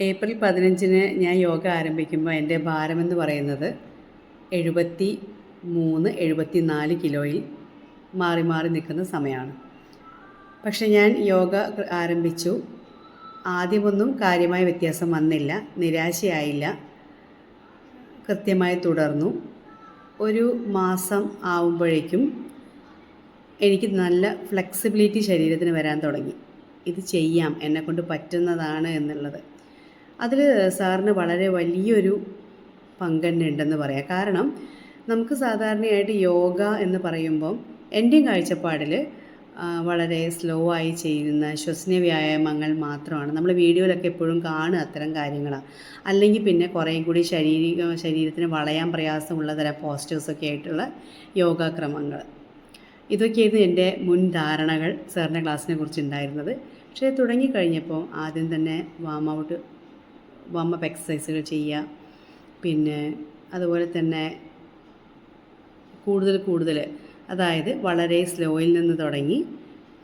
April പതിനഞ്ചിന് ഞാൻ യോഗ ആരംഭിക്കുമ്പോൾ എന്റെ ഭാരമെന്ന് പറയുന്നത് എഴുപത്തി മൂന്ന് എഴുപത്തി നാല് കിലോയിൽ മാറി മാറി നിൽക്കുന്ന സമയമാണ്. പക്ഷെ ഞാൻ യോഗ ആരംഭിച്ചു. ആദ്യമൊന്നും കാര്യമായ വ്യത്യാസം വന്നില്ല നിരാശയായില്ല കൃത്യമായി തുടർന്നു. ഒരു മാസം ആവുമ്പോഴേക്കും എനിക്ക് നല്ല ഫ്ലെക്സിബിലിറ്റി ശരീരത്തിന് വരാൻ തുടങ്ങി. ഇത് ചെയ്യാം എന്നെക്കൊണ്ട് പറ്റുന്നതാണ് എന്നുള്ളത്. അതിൽ സാറിന് വളരെ വലിയൊരു പങ്ക് ഉണ്ടെന്ന് പറയാം. കാരണം നമുക്ക് സാധാരണയായിട്ട് യോഗ എന്ന് പറയുമ്പം എന്റെയും കാഴ്ചപ്പാടിൽ വളരെ സ്ലോ ആയി ചെയ്യുന്ന ശ്വസന വ്യായാമങ്ങൾ മാത്രമാണ്. നമ്മൾ വീഡിയോയിലൊക്കെ എപ്പോഴും കാണുക അത്തരം കാര്യങ്ങളാണ് അല്ലെങ്കിൽ പിന്നെ കുറേയും കൂടി ശരീരിക ശരീരത്തിന് വളയാൻ പ്രയാസമുള്ള തരം പോസ്റ്റേഴ്സൊക്കെ ആയിട്ടുള്ള യോഗാക്രമങ്ങൾ ഇതൊക്കെയായിരുന്നു എന്റെ മുൻ ധാരണകൾ സാറിന്റെ ക്ലാസ്സിനെ കുറിച്ച് ഉണ്ടായിരുന്നത്. പക്ഷേ തുടങ്ങിക്കഴിഞ്ഞപ്പോൾ ആദ്യം തന്നെ വാം ഔട്ട് വാം അപ്പ് എക്സസൈസുകൾ ചെയ്യുക. പിന്നെ അതുപോലെ തന്നെ കൂടുതൽ കൂടുതൽ അതായത് വളരെ സ്ലോയിൽ നിന്ന് തുടങ്ങി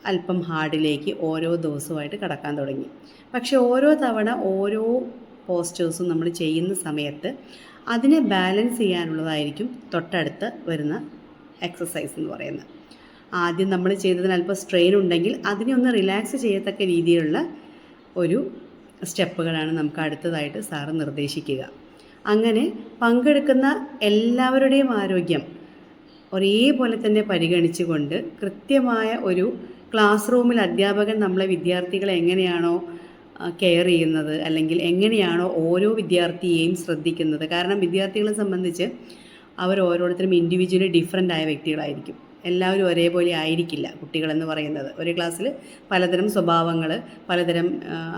അല്പം ഹാർഡിലേക്ക് ഓരോ ദിവസമായിട്ട് കടക്കാൻ തുടങ്ങി. പക്ഷേ ഓരോ തവണ ഓരോ പോസ്റ്റേഴ്സും നമ്മൾ ചെയ്യുന്ന സമയത്ത് അതിനെ ബാലൻസ് ചെയ്യാനുള്ളതായിരിക്കും തൊട്ടടുത്ത് വരുന്ന എക്സസൈസ് എന്ന് പറയുന്നത്. ആദ്യം നമ്മൾ ചെയ്തതിന് അല്പം സ്ട്രെയിൻ ഉണ്ടെങ്കിൽ അതിനെ ഒന്ന് റിലാക്സ് ചെയ്യത്തക്ക രീതിയിലുള്ള ഒരു സ്റ്റെപ്പുകളാണ് നമുക്ക് അടുത്തതായിട്ട് സാറ് നിർദ്ദേശിക്കുക. അങ്ങനെ പങ്കെടുക്കുന്ന എല്ലാവരുടെയും ആരോഗ്യം ഒരേപോലെ തന്നെ പരിഗണിച്ചുകൊണ്ട് കൃത്യമായ ഒരു ക്ലാസ് റൂമിൽ അധ്യാപകൻ നമ്മളെ വിദ്യാർത്ഥികളെ എങ്ങനെയാണോ കെയർ ചെയ്യുന്നത് അല്ലെങ്കിൽ എങ്ങനെയാണോ ഓരോ വിദ്യാർത്ഥിയെയും ശ്രദ്ധിക്കുന്നത്. കാരണം വിദ്യാർത്ഥികളെ സംബന്ധിച്ച് അവർ ഓരോരുത്തരും ഇൻഡിവിജ്വലി ഡിഫറെന്റ് ആയ വ്യക്തികളായിരിക്കും. എല്ലാവരും ഒരേപോലെ ആയിരിക്കില്ല കുട്ടികളെന്ന് പറയുന്നത്. ഒരു ക്ലാസ്സിൽ പലതരം സ്വഭാവങ്ങൾ പലതരം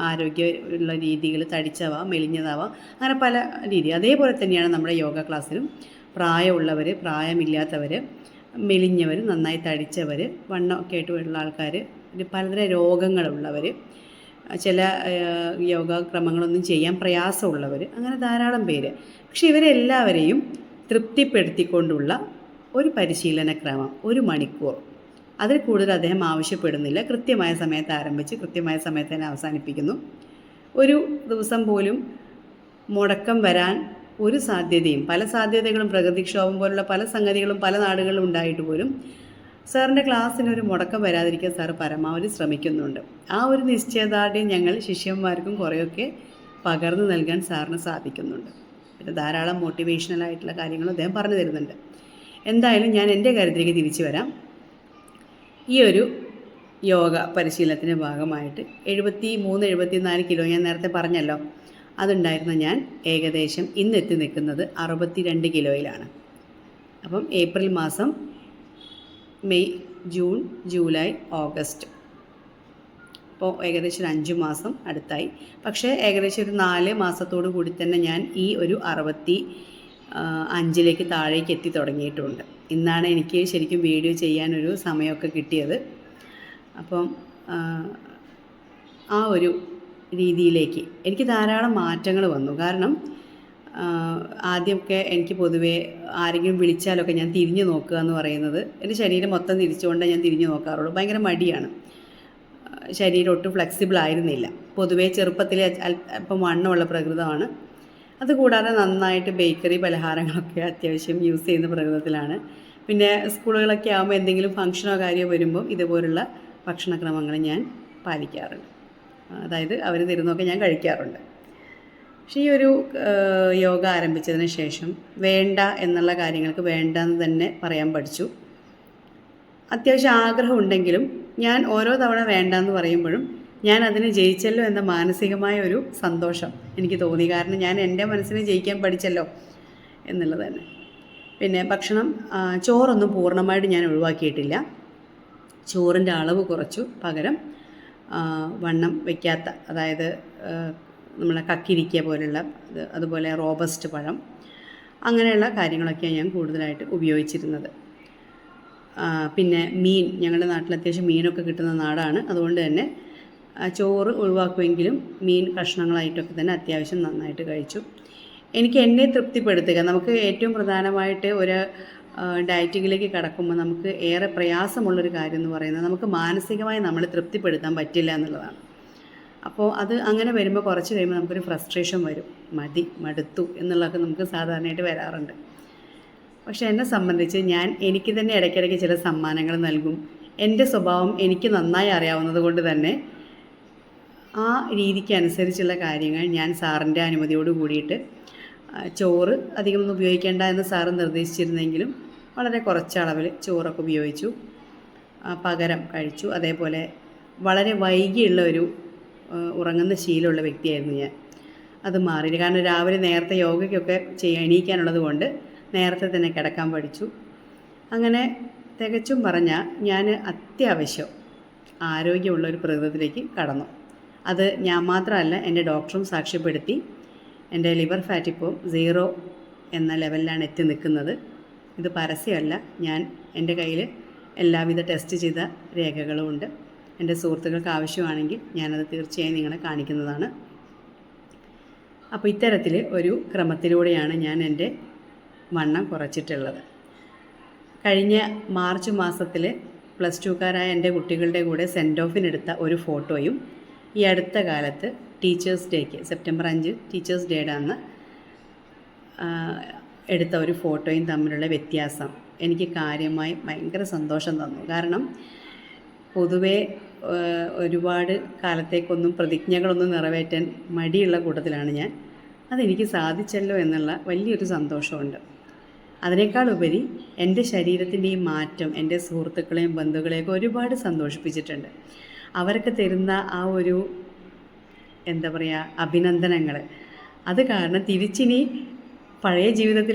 ആരോഗ്യ ഉള്ള രീതികൾ തടിച്ചവാം മെലിഞ്ഞതാവാം അങ്ങനെ പല രീതി. അതേപോലെ തന്നെയാണ് നമ്മുടെ യോഗ ക്ലാസ്സിലും പ്രായമുള്ളവർ പ്രായമില്ലാത്തവർ മെലിഞ്ഞവർ നന്നായി തടിച്ചവർ വണ്ണമൊക്കെ ആയിട്ട് ഉള്ള ആൾക്കാർ പലതരം രോഗങ്ങളുള്ളവർ ചില യോഗ ക്രമങ്ങളൊന്നും ചെയ്യാൻ പ്രയാസമുള്ളവർ അങ്ങനെ ധാരാളം പേര്. പക്ഷെ ഇവരെല്ലാവരെയും തൃപ്തിപ്പെടുത്തിക്കൊണ്ടുള്ള ഒരു പരിശീലന ക്രമം ഒരു മണിക്കൂർ. അതിൽ കൂടുതൽ അദ്ദേഹം ആവശ്യപ്പെടുന്നില്ല. കൃത്യമായ സമയത്ത് ആരംഭിച്ച് കൃത്യമായ സമയത്ത് തന്നെ അവസാനിപ്പിക്കുന്നു. ഒരു ദിവസം പോലും മുടക്കം വരാൻ ഒരു സാധ്യതയും പല സാധ്യതകളും പ്രകൃതിക്ഷോഭം പോലുള്ള പല സംഗതികളും പല നാടുകളിലും ഉണ്ടായിട്ട് പോലും സാറിന്റെ ക്ലാസ്സിന് ഒരു മുടക്കം വരാതിരിക്കാൻ സാർ പരമാവധി ശ്രമിക്കുന്നുണ്ട്. ആ ഒരു നിശ്ചയദാർഢ്യം ഞങ്ങൾ ശിഷ്യന്മാർക്കും കുറേയൊക്കെ പകർന്നു നൽകാൻ സാറിന് സാധിക്കുന്നുണ്ട്. പിന്നെ ധാരാളം മോട്ടിവേഷണൽ ആയിട്ടുള്ള കാര്യങ്ങളും അദ്ദേഹം പറഞ്ഞു തരുന്നുണ്ട്. എന്തായാലും ഞാൻ എന്റെ കാര്യത്തിലേക്ക് തിരിച്ചു വരാം. ഈ ഒരു യോഗ പരിശീലനത്തിന്റെ ഭാഗമായിട്ട് എഴുപത്തി മൂന്ന് എഴുപത്തി നാല് കിലോ ഞാൻ നേരത്തെ പറഞ്ഞല്ലോ. അതുണ്ടായിരുന്ന ഞാൻ ഏകദേശം ഇന്ന് എത്തി നിൽക്കുന്നത് അറുപത്തി രണ്ട് കിലോയിലാണ്. അപ്പം ഏപ്രിൽ മാസം മെയ് ജൂൺ ജൂലൈ ഓഗസ്റ്റ്. ഇപ്പോൾ ഏകദേശം ഒരു അഞ്ച് മാസം അടുത്തായി. പക്ഷേ ഏകദേശം ഒരു നാല് മാസത്തോടു കൂടി തന്നെ ഞാൻ ഈ ഒരു അറുപത്തി അഞ്ചിലേക്ക് താഴേക്ക് എത്തി തുടങ്ങിയിട്ടുണ്ട്. ഇന്നാണ് എനിക്ക് ശരിക്കും വീഡിയോ ചെയ്യാനൊരു സമയമൊക്കെ കിട്ടിയത്. അപ്പം ആ, ഒരു രീതിയിലേക്ക് എനിക്ക് ധാരാളം മാറ്റങ്ങൾ വന്നു. കാരണം ആദ്യമൊക്കെ എനിക്ക് പൊതുവേ ആരെങ്കിലും വിളിച്ചാലൊക്കെ ഞാൻ തിരിഞ്ഞു നോക്കുക എന്ന് പറയുന്നത് എന്റെ ശരീരം മൊത്തം തിരിച്ചുകൊണ്ടേ ഞാൻ തിരിഞ്ഞു നോക്കാറുള്ളൂ. ഭയങ്കര മടിയാണ്. ശരീരം ഒട്ടും ഫ്ലെക്സിബിൾ ആയിരുന്നില്ല. പൊതുവേ ചെറുപ്പത്തിലെ അല്പം വണ്ണമുള്ള പ്രകൃതമാണ്. അതുകൂടാതെ നന്നായിട്ട് ബേക്കറി പലഹാരങ്ങളൊക്കെ അത്യാവശ്യം യൂസ് ചെയ്യുന്ന പ്രകൃതത്തിലാണ്. പിന്നെ സ്കൂളുകളൊക്കെ ആകുമ്പോൾ എന്തെങ്കിലും ഫംഗ്ഷനോ കാര്യമോ വരുമ്പോൾ ഇതുപോലുള്ള ഭക്ഷണക്രമങ്ങൾ ഞാൻ പാലിക്കാറുണ്ട്. അതായത് അവർ തരുന്നതൊക്കെ ഞാൻ കഴിക്കാറുണ്ട്. പക്ഷേ ഈ ഒരു യോഗ ആരംഭിച്ചതിന് ശേഷം വേണ്ട എന്നുള്ള കാര്യങ്ങൾക്ക് വേണ്ട എന്ന് തന്നെ പറയാൻ പഠിച്ചു. അത്യാവശ്യം ആഗ്രഹമുണ്ടെങ്കിലും ഞാൻ ഓരോ തവണ വേണ്ടെന്ന് പറയുമ്പോഴും ഞാൻ അതിന് ജയിച്ചല്ലോ എന്ന മാനസികമായ ഒരു സന്തോഷം എനിക്ക് തോന്നി. കാരണം ഞാൻ എന്റെ മനസ്സിനെ ജയിക്കാൻ പഠിച്ചല്ലോ എന്നുള്ളത് തന്നെ. പിന്നെ ഭക്ഷണം ചോറൊന്നും പൂർണമായിട്ട് ഞാൻ ഒഴിവാക്കിയിട്ടില്ല. ചോറിന്റെ അളവ് കുറച്ചു പകരം വണ്ണം വയ്ക്കാത്ത അതായത് നമ്മളെ കക്കിരിക്ക പോലുള്ള അതുപോലെ റോബസ്റ്റ് പഴം അങ്ങനെയുള്ള കാര്യങ്ങളൊക്കെയാണ് ഞാൻ കൂടുതലായിട്ട് ഉപയോഗിച്ചിരുന്നത്. പിന്നെ മീൻ ഞങ്ങളുടെ നാട്ടിൽ അത്യാവശ്യം മീനൊക്കെ കിട്ടുന്ന നാടാണ്. അതുകൊണ്ട് തന്നെ ചോറ് ഒഴിവാക്കുമെങ്കിലും മീൻ കഷ്ണങ്ങളായിട്ടൊക്കെ തന്നെ അത്യാവശ്യം നന്നായിട്ട് കഴിച്ചു. എനിക്ക് എന്നെ തൃപ്തിപ്പെടുത്തുക. നമുക്ക് ഏറ്റവും പ്രധാനമായിട്ട് ഒരു ഡയറ്റിങ്ങിലേക്ക് കടക്കുമ്പോൾ നമുക്ക് ഏറെ പ്രയാസമുള്ളൊരു കാര്യം എന്ന് പറയുന്നത് നമുക്ക് മാനസികമായി നമ്മൾ തൃപ്തിപ്പെടുത്താൻ പറ്റില്ല എന്നുള്ളതാണ്. അപ്പോൾ അത് അങ്ങനെ വരുമ്പോൾ കുറച്ച് കഴിയുമ്പോൾ നമുക്കൊരു ഫ്രസ്ട്രേഷൻ വരും. മതി മടുത്തു എന്നുള്ളതൊക്കെ നമുക്ക് സാധാരണയായിട്ട് വരാറുണ്ട്. പക്ഷെ എന്നെ സംബന്ധിച്ച് ഞാൻ എനിക്ക് തന്നെ ഇടയ്ക്കിടയ്ക്ക് ചില സമ്മാനങ്ങൾ നൽകും. എന്റെ സ്വഭാവം എനിക്ക് നന്നായി അറിയാവുന്നത് കൊണ്ട് തന്നെ ആ രീതിക്ക് അനുസരിച്ചുള്ള കാര്യങ്ങൾ ഞാൻ സാറിന്റെ അനുമതിയോട് കൂടിയിട്ട് ചോറ് അധികമൊന്നും ഉപയോഗിക്കേണ്ട എന്ന് സാറ് നിർദ്ദേശിച്ചിരുന്നെങ്കിലും വളരെ കുറച്ച് അളവിൽ ചോറൊക്കെ ഉപയോഗിച്ചു. പകരം കഴിച്ചു. അതേപോലെ വളരെ വൈകിയുള്ള ഒരു ഉറങ്ങുന്ന ശീലമുള്ള വ്യക്തിയായിരുന്നു ഞാൻ. അത് മാറി കാരണം രാവിലെ നേരത്തെ യോഗയ്ക്കൊക്കെ ചെയ്യാൻ എണീക്കാനുള്ളത് കൊണ്ട് നേരത്തെ തന്നെ കിടക്കാൻ പഠിച്ചു. അങ്ങനെ തികച്ചും പറഞ്ഞാൽ ഞാൻ അത്യാവശ്യം ആരോഗ്യമുള്ള ഒരു പ്രകൃതത്തിലേക്ക് കടന്നു. അത് ഞാൻ മാത്രമല്ല എന്റെ ഡോക്ടറും സാക്ഷ്യപ്പെടുത്തി. എന്റെ ലിവർ ഫാറ്റ് ഇപ്പോൾ സീറോ എന്ന ലെവലിലാണ് എത്തി നിൽക്കുന്നത്. ഇത് പരസ്യമല്ല ഞാൻ എന്റെ കയ്യിൽ എല്ലാവിധ ടെസ്റ്റ് ചെയ്ത രേഖകളും ഉണ്ട്. എന്റെ സുഹൃത്തുക്കൾക്ക് ആവശ്യമാണെങ്കിൽ ഞാനത് തീർച്ചയായും നിങ്ങളെ കാണിക്കുന്നതാണ്. അപ്പോൾ ഇത്തരത്തിൽ ഒരു ക്രമത്തിലൂടെയാണ് ഞാൻ എന്റെ വണ്ണം കുറച്ചിട്ടുള്ളത്. കഴിഞ്ഞ മാർച്ച് മാസത്തിൽ പ്ലസ് ടുക്കാരായ എന്റെ കുട്ടികളുടെ കൂടെ സെൻഡ് ഓഫിനെടുത്ത ഒരു ഫോട്ടോയും ഈ അടുത്ത കാലത്ത് ടീച്ചേഴ്സ് ഡേക്ക് സെപ്റ്റംബർ അഞ്ച് ടീച്ചേഴ്സ് ഡേയുടെ അന്ന് എടുത്ത ഒരു ഫോട്ടോയും തമ്മിലുള്ള വ്യത്യാസം എനിക്ക് കാര്യമായി ഭയങ്കര സന്തോഷം തന്നു. കാരണം പൊതുവേ ഒരുപാട് കാലത്തേക്കൊന്നും പ്രതിജ്ഞകളൊന്നും നിറവേറ്റാൻ മടിയുള്ള കൂട്ടത്തിലാണ് ഞാൻ. അതെനിക്ക് സാധിച്ചല്ലോ എന്നുള്ള വലിയൊരു സന്തോഷമുണ്ട്. അതിനേക്കാൾ ഉപരി എന്റെ ശരീരത്തിന്റെ ഈ മാറ്റം എന്റെ സുഹൃത്തുക്കളെയും ബന്ധുക്കളെയൊക്കെ ഒരുപാട് സന്തോഷിപ്പിച്ചിട്ടുണ്ട്. അവരൊക്കെ തരുന്ന ആ ഒരു എന്താ പറയുക അഭിനന്ദനങ്ങൾ അത് കാരണം തിരിച്ചിനി പഴയ ജീവിതത്തിൽ